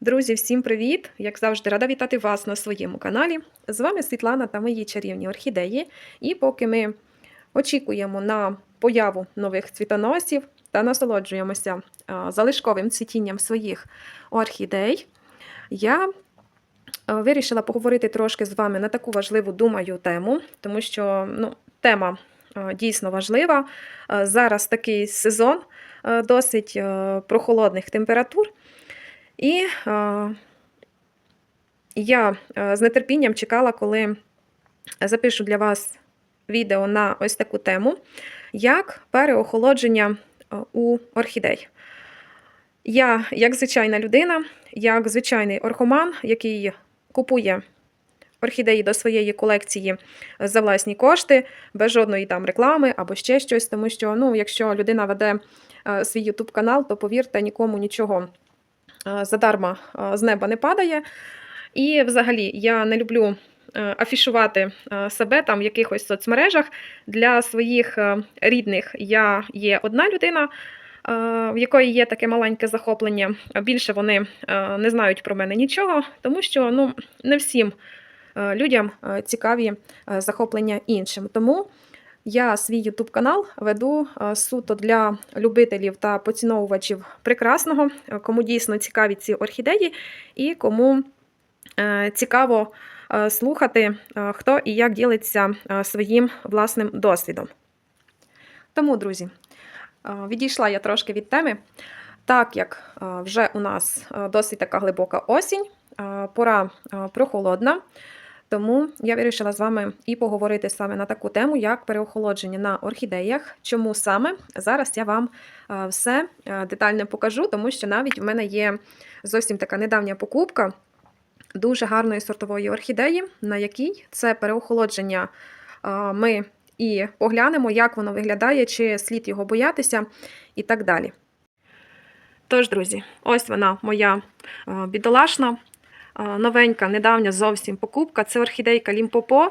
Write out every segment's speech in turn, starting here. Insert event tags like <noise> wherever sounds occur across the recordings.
Друзі, всім привіт! Як завжди, рада вітати вас на своєму каналі. З вами Світлана та мої чарівні орхідеї. І поки ми очікуємо на появу нових цвітоносів та насолоджуємося залишковим цвітінням своїх орхідей, я вирішила поговорити трошки з вами на таку важливу, думаю, тему, тому що ну, тема дійсно важлива. Зараз такий сезон досить прохолодних температур. І е, я е, з нетерпінням чекала, коли запишу для вас відео на ось таку тему, як переохолодження е, у орхідей. Я, як звичайна людина, як звичайний орхоман, який купує орхідеї до своєї колекції за власні кошти, без жодної там реклами або ще щось, тому що, ну, якщо людина веде е, свій YouTube канал, то повірте, нікому нічого задарма е, з неба не падає. І взагалі я не люблю е, афішувати е, себе там в якихось соцмережах. Для своїх е, рідних я є одна людина, е, в якої є таке маленьке захоплення. Більше вони е, не знають про мене нічого, тому що ну, не всім е, людям е, цікаві е, захоплення іншим. Тому я свій YouTube канал веду е, суто для любителів та поціновувачів прекрасного, е, кому дійсно цікаві ці орхідеї, і кому е, цікаво слухати, хто і як ділиться своїм власним досвідом. Тому, друзі, відійшла я трошки від теми, так як вже у нас досить така глибока осінь, пора прохолодна. Тому я вирішила з вами і поговорити саме на таку тему, як переохолодження на орхідеях. Чому саме? Зараз я вам е, все е, детально покажу, тому що навіть в мене є зовсім така недавня покупка дуже гарної сортової орхідеї, на якій це переохолодження е, ми і поглянемо, як воно виглядає, чи слід його боятися і так далі. Тож, друзі, ось вона моя бідолашна новенька, недавня зовсім покупка. Це орхідейка Лімпопо.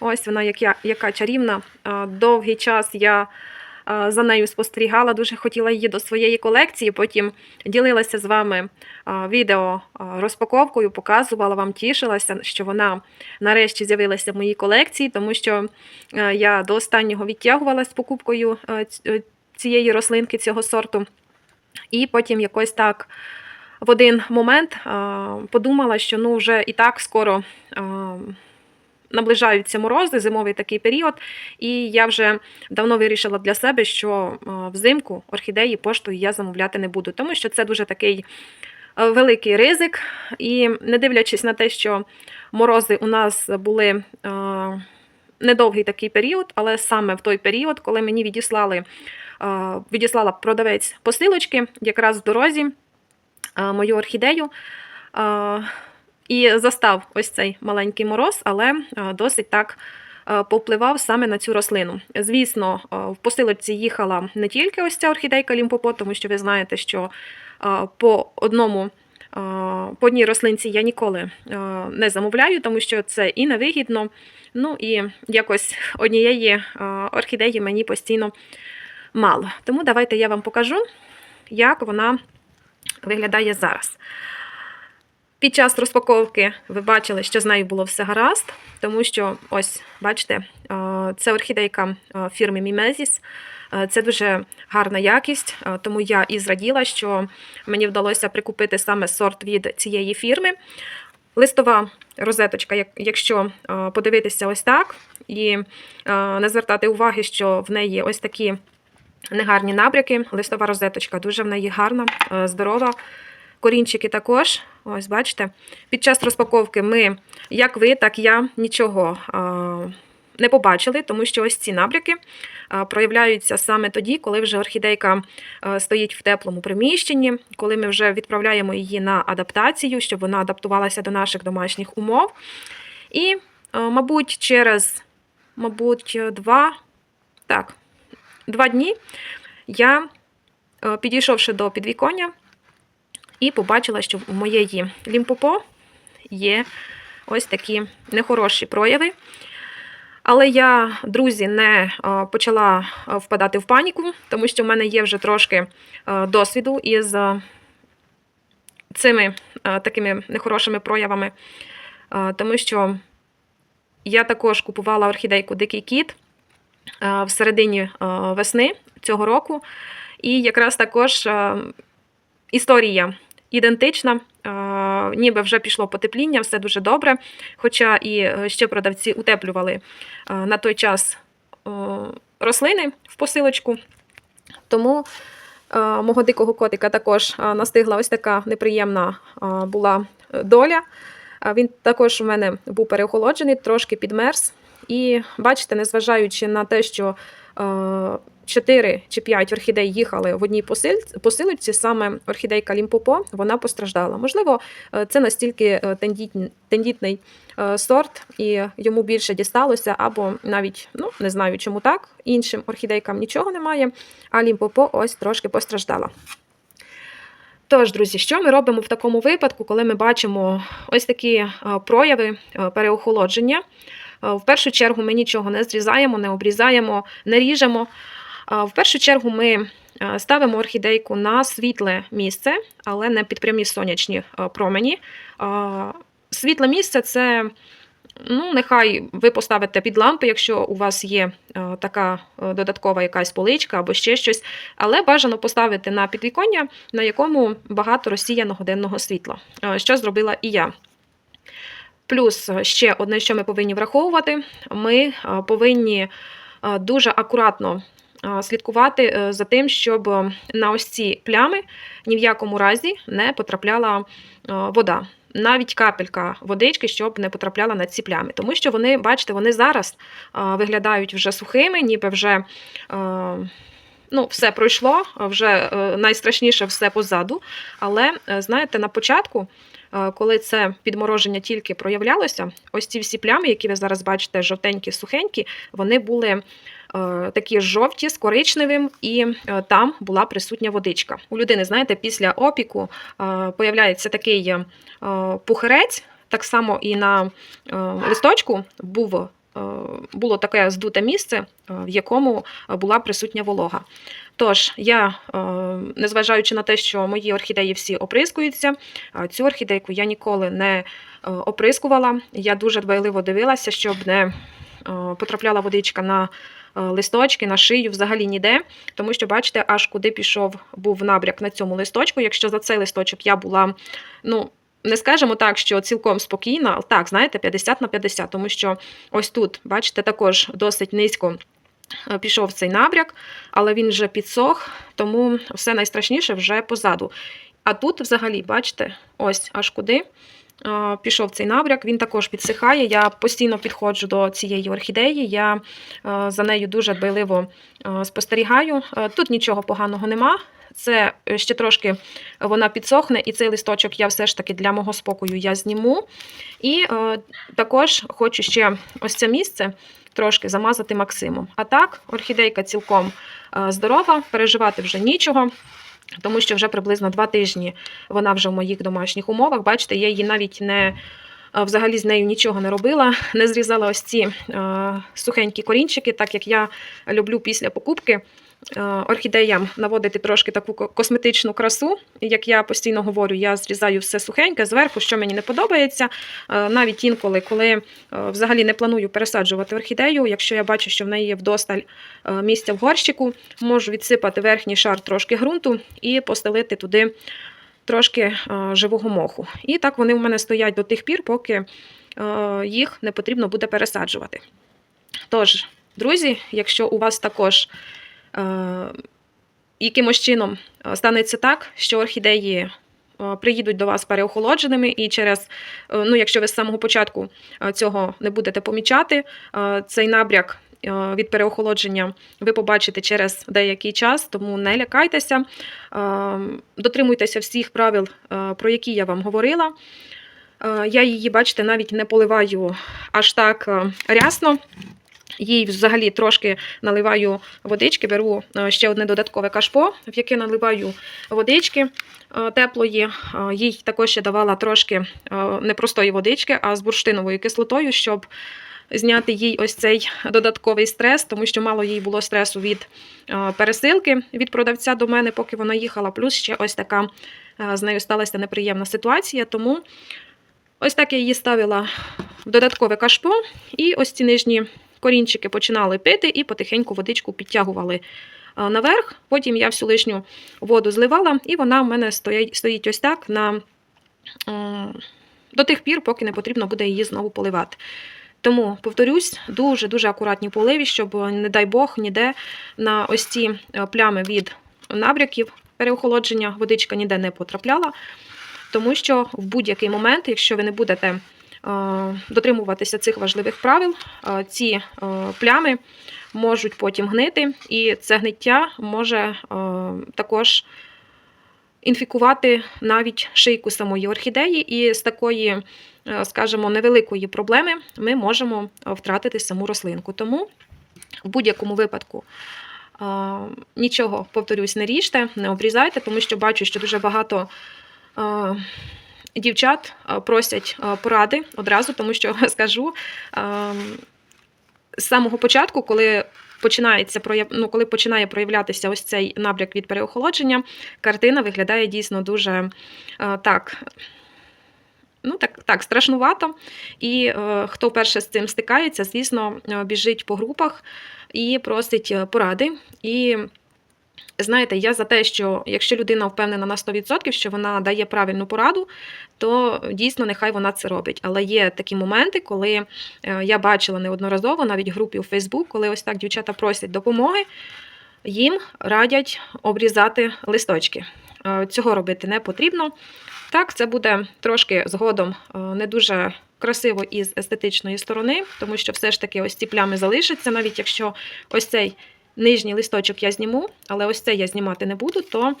Ось вона, як я, яка чарівна. Довгий час я за нею спостерігала, дуже хотіла її до своєї колекції. Потім ділилася з вами відео розпаковкою, показувала вам, тішилася, що вона нарешті з'явилася в моїй колекції, тому що я до останнього відтягувалася з покупкою цієї рослинки, цього сорту. І потім якось так в один момент подумала, що ну вже і так скоро наближаються морози, зимовий такий період, і я вже давно вирішила для себе, що взимку орхідеї поштою я замовляти не буду, тому що це дуже такий великий ризик. І не дивлячись на те, що морози у нас були. Недовгий такий період, але саме в той період, коли мені відіслали, відіслала продавець посилочки, якраз в дорозі, мою орхідею. Е, І застав ось цей маленький мороз, але е, досить так е, повпливав саме на цю рослину. Звісно, е, в посилочці їхала не тільки ось ця орхідейка лімпопо, тому що ви знаєте, що е, по одному. е, По одній рослинці я ніколи е, не замовляю, тому що це і невигідно. Ну і якось однієї е, орхідеї мені постійно мало. Тому давайте я вам покажу, як вона виглядає зараз. Під час розпаковки ви бачили, що з нею було все гаразд, тому що, ось, бачите, е, це орхідейка е, фірми. Е, Це дуже гарна якість, е, тому я і зраділа, що мені вдалося прикупити саме сорт від цієї фірми. Листова розеточка, якщо подивитися ось так, і не звертати уваги, що в неї ось такі негарні набряки. Листова розеточка дуже в неї гарна, е, здорова. Корінчики також, ось бачите. Під час розпаковки ми, як ви, так я, нічого не побачили, тому що ось ці набряки проявляються саме тоді, коли вже орхідейка е, стоїть в теплому приміщенні, коли ми вже відправляємо її на адаптацію, щоб вона адаптувалася до наших домашніх умов. І, е, мабуть, через мабуть, два, так, два дні я, е, підійшовши до підвіконня, і побачила, що у моєї лімпопо є ось такі нехороші прояви. Але я, друзі, не е, почала е, впадати в паніку, тому що в мене є вже трошки досвіду із цими такими нехорошими проявами, тому що я також купувала орхідейку Дикий кіт в середині е, весни цього року. І якраз також е, історія ідентична, е, ніби вже пішло потепління, все дуже добре. Хоча і е, ще продавці утеплювали е, на той час е, рослини в посилочку. Тому е, мого дикого котика також е, настигла ось така неприємна е, була доля. Він також у мене був переохолоджений, трошки підмерз. І бачите, незважаючи на те, що е, 4 чи 5 орхідей їхали в одній посилочці, саме орхідейка Лімпопо, вона постраждала. Можливо, е, це настільки е, тендітний е, сорт, і йому більше дісталося, або навіть ну не знаю, чому так. Іншим орхідейкам нічого немає, а Лімпопо ось трошки постраждала. Тож, друзі, що ми робимо в такому випадку, коли ми бачимо ось такі е, прояви е, переохолодження? Е, В першу чергу ми нічого не зрізаємо, не обрізаємо, не ріжемо. Е, В першу чергу ми е, ставимо орхідейку на світле місце, але не під прямі сонячні промені. Світле місце це. Ну, нехай ви поставите під лампи, якщо у вас є така додаткова якась поличка або ще щось, але бажано поставити на підвіконня, на якому багато розсіяного денного світла, що зробила і я. Плюс ще одне, що ми повинні враховувати, ми е, повинні е, дуже акуратно е, слідкувати за тим, щоб на ось ці плями ні в якому разі не потрапляла вода. Навіть капелька водички, щоб не потрапляла на ці плями. Тому що вони, бачите, вони зараз виглядають вже сухими, ніби вже ну, все пройшло, вже найстрашніше все позаду. Але знаєте, на початку, коли це підмороження тільки проявлялося, ось ці всі плями, які ви зараз бачите, жовтенькі, сухенькі, вони були е, такі жовті з коричневим, і е, там була присутня водичка. У людини, знаєте, після опіку е, появляється такий пухирець, так само і на листочку був. Е, Було таке здуте місце, е, в якому була присутня волога. Тож, я, е, незважаючи на те, що мої орхідеї всі оприскуються, цю орхідейку я ніколи не оприскувала. Я дуже дбайливо дивилася, щоб не потрапляла водичка на листочки, на шию, взагалі ніде. Тому що, бачите, аж куди пішов був набряк на цьому листочку. Якщо за цей листочок я була, ну. Не скажемо так, що цілком спокійна, так, знаєте, 50 на 50, тому що ось тут, бачите, також досить низько е, пішов цей набряк, але він вже підсох, тому все найстрашніше вже позаду. А тут, взагалі, бачите, ось аж куди пішов цей набряк, він також підсихає. Я постійно підходжу до цієї орхідеї, я е, за нею дуже дбайливо е, спостерігаю. Е, Тут нічого поганого нема. Це е, ще трошки вона підсохне, і цей листочок я все ж таки для мого спокою я зніму. І е, також хочу ще ось це місце трошки замазати Максимом. А так, орхідейка цілком е, здорова, переживати вже нічого. Тому що вже приблизно два тижні вона вже в моїх домашніх умовах. Бачите, я її навіть не е, взагалі з нею нічого не робила, не зрізала ось ці е, сухенькі корінчики, так як я люблю після покупки орхідеям наводити трошки таку косметичну красу. Як я постійно говорю, я зрізаю все сухеньке зверху, що мені не подобається. Е, Навіть інколи, коли е, взагалі не планую пересаджувати орхідею, якщо я бачу, що в неї є вдосталь е, місця в горщику, можу відсипати верхній шар трошки ґрунту і постелити туди трошки е, живого моху. І так вони у мене стоять до тих пір, поки е, їх не потрібно буде пересаджувати. Тож, друзі, якщо у вас також е, якимось чином е, станеться так, що орхідеї е, приїдуть до вас переохолодженими, і через, е, ну, якщо ви з самого початку е, цього не будете помічати, е, цей набряк е, від переохолодження ви побачите через деякий час, тому не лякайтеся, е, дотримуйтеся всіх правил, е, про які я вам говорила. Е, Я її, бачите, навіть не поливаю аж так е, рясно. Їй взагалі трошки наливаю водички, беру е, ще одне додаткове кашпо, в яке наливаю водички е, теплої. Е, Їй також ще давала трошки не простої водички, а з бурштиновою кислотою, щоб зняти їй ось цей додатковий стрес, тому що мало їй було стресу від пересилки від продавця до мене, поки вона їхала. Плюс ще ось така з нею сталася неприємна ситуація, тому ось так я її ставила в додаткове кашпо, і ось ці нижні корінчики починали пити і потихеньку водичку підтягували е, наверх. Потім я всю лишню воду зливала, і вона в мене стоїть, ось так на, е, до тих пір, поки не потрібно буде її знову поливати. Тому, повторюсь, дуже-дуже акуратні поливі, щоб, не дай Бог, ніде на ось ці е, плями від набряків переохолодження водичка ніде не потрапляла. Тому що в будь-який момент, якщо ви не будете е, дотримуватися цих важливих правил, е, ці е, плями можуть потім гнити, і це гниття може е, також інфікувати навіть шийку самої орхідеї, і з такої, е, скажімо, невеликої проблеми ми можемо е, втратити саму рослинку. Тому в будь-якому випадку. е, Нічого, повторюсь, не ріжте, не обрізайте, тому що бачу, що дуже багато е, дівчат е, просять е, поради одразу, тому що <laughs> скажу е, з самого початку, коли починається ну, коли починає проявлятися ось цей набряк від переохолодження, картина виглядає дійсно дуже так. Ну, так, так, страшнувато. І е, хто перше з цим стикається, звісно, біжить по групах і просить поради. І знаєте, я за те, що якщо людина впевнена на 100%, що вона дає правильну пораду, то дійсно нехай вона це робить. Але є такі моменти, коли е, я бачила неодноразово, навіть групі у Facebook, коли ось так дівчата просять допомоги, їм радять обрізати листочки. Е, Цього робити не потрібно. Так, це буде трошки згодом е, не дуже красиво із естетичної сторони, тому що все ж таки ось ці плями залишаться, навіть якщо ось цей нижній листочок я зніму, але ось це я знімати не буду, то е,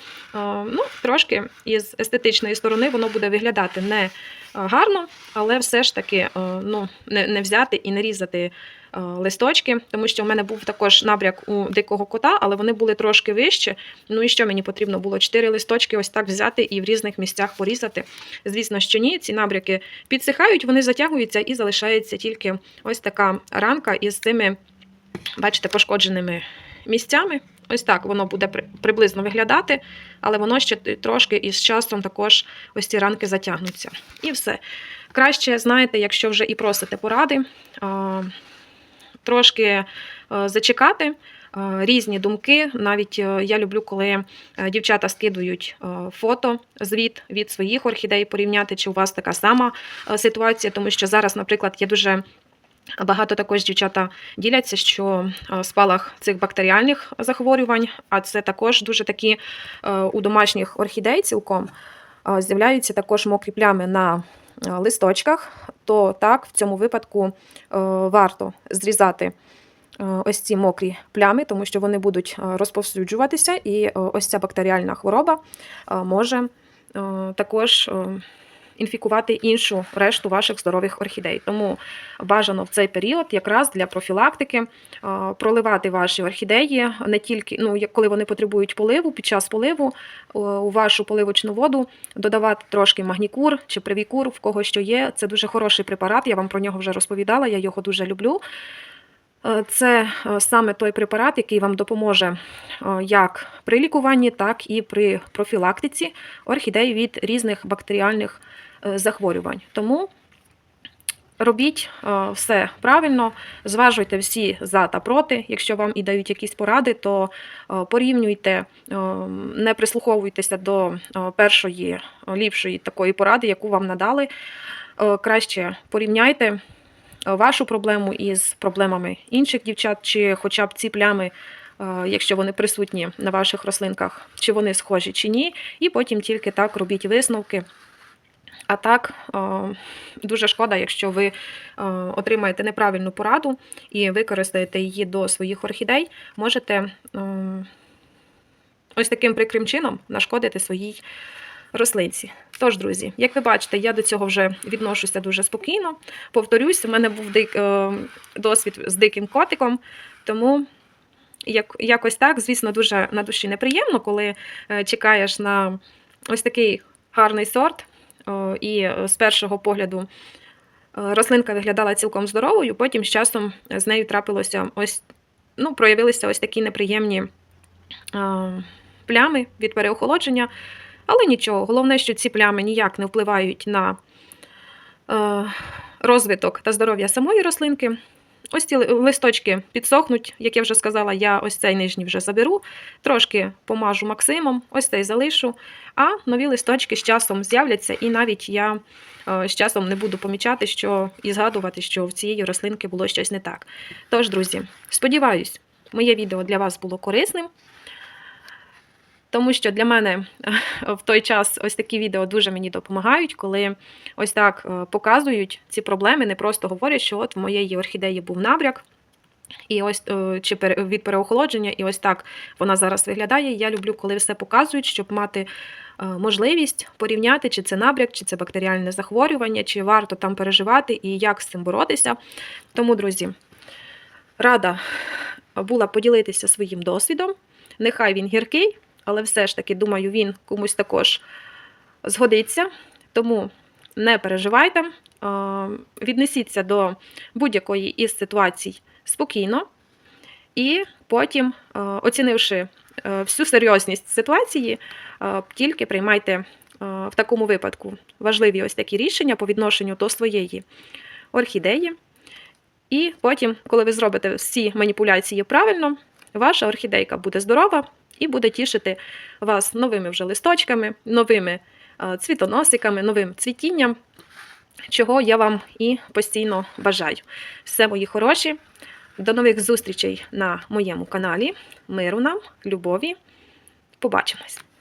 ну, трошки із естетичної сторони воно буде виглядати не е, гарно, але все ж таки е, ну, не, взяти і не різати листочки, тому що в мене був також набряк у дикого кота, але вони були трошки вище. Ну і що мені потрібно було? Чотири листочки ось так взяти і в різних місцях порізати. Звісно, що ні, ці набряки підсихають, вони затягуються і залишається тільки ось така ранка із цими, бачите, пошкодженими місцями. Ось так воно буде приблизно виглядати, але воно ще трошки із часом також ось ці ранки затягнуться. І все. Краще, знаєте, якщо вже і просите поради, трошки е, зачекати. е, Різні думки. Навіть е, я люблю, коли дівчата скидують фото, звіт від своїх орхідей, порівняти, чи у вас така сама ситуація, тому що зараз, наприклад, є дуже Багато також дівчата діляться, що е, спалах цих бактеріальних захворювань, а це також дуже такі е, у домашніх орхідей цілком е, з'являються також мокрі плями на листочках, то так, в цьому випадку варто зрізати ось ці мокрі плями, тому що вони будуть розповсюджуватися, і ось ця бактеріальна хвороба може також. Інфікувати іншу решту ваших здорових орхідей. Тому бажано в цей період якраз для профілактики е, проливати ваші орхідеї не тільки ну, коли вони потребують поливу, під час поливу е, у вашу поливочну воду додавати трошки магнікур чи привікур, в кого що є. Це дуже хороший препарат. Я вам про нього вже розповідала. Я його дуже люблю. Е, Це саме той препарат, який вам допоможе як при лікуванні, так і при профілактиці орхідей від різних бактеріальних захворювань. Тому робіть е, все правильно, зважуйте всі за та проти. Якщо вам і дають якісь поради, то е, порівнюйте, е, не прислуховуйтеся до е, першої е, ліпшої такої поради, яку вам надали. Е, Краще порівняйте е, вашу проблему із проблемами інших дівчат, чи хоча б ці плями, е, якщо вони присутні на ваших рослинках, чи вони схожі чи ні, і потім тільки так робіть висновки. А так, е, дуже шкода, якщо ви е, отримаєте неправильну пораду і використаєте її до своїх орхідей, можете е, ось таким прикрим чином нашкодити своїй рослинці. Тож, друзі, як ви бачите, я до цього вже відношуся дуже спокійно. Повторюсь, у мене був досвід з диким котиком, тому як, якось так, звісно, дуже на душі неприємно, коли чекаєш на ось такий гарний сорт, і е, з першого погляду е, рослинка виглядала цілком здоровою, потім з часом з нею трапилося ось, ну, проявилися ось такі неприємні е, плями від переохолодження. Але нічого, головне, що ці плями ніяк не впливають на е, розвиток та здоров'я самої рослинки. Ось ці листочки підсохнуть, як я вже сказала, я ось цей нижній вже заберу, трошки помажу Максимом, ось цей залишу, а нові листочки з часом з'являться, і навіть я е, з часом не буду помічати, що і згадувати, що в цієї рослинки було щось не так. Тож, друзі, сподіваюсь, моє відео для вас було корисним. Тому що для мене в той час ось такі відео дуже мені допомагають, коли ось так е, показують ці проблеми, не просто говорять, що от в моєї орхідеї був набряк, і ось е, чи від переохолодження, і ось так вона зараз виглядає. Я люблю, коли все показують, щоб мати е, можливість порівняти, чи це набряк, чи це бактеріальне захворювання, чи варто там переживати і як з цим боротися. Тому, друзі, рада була поділитися своїм досвідом. Нехай він гіркий, але все ж таки, думаю, він комусь також згодиться. Тому не переживайте, е, віднесіться до будь-якої із ситуацій спокійно, і потім, е, оцінивши е, всю серйозність ситуації, тільки приймайте в такому випадку важливі ось такі рішення по відношенню до своєї орхідеї. І потім, коли ви зробите всі маніпуляції правильно, ваша орхідейка буде здорова і буде тішити вас новими вже листочками, новими е, цвітоносиками, новим цвітінням, чого я вам і постійно бажаю. Все, мої хороші. До нових зустрічей на моєму каналі. Миру нам, любові. Побачимось!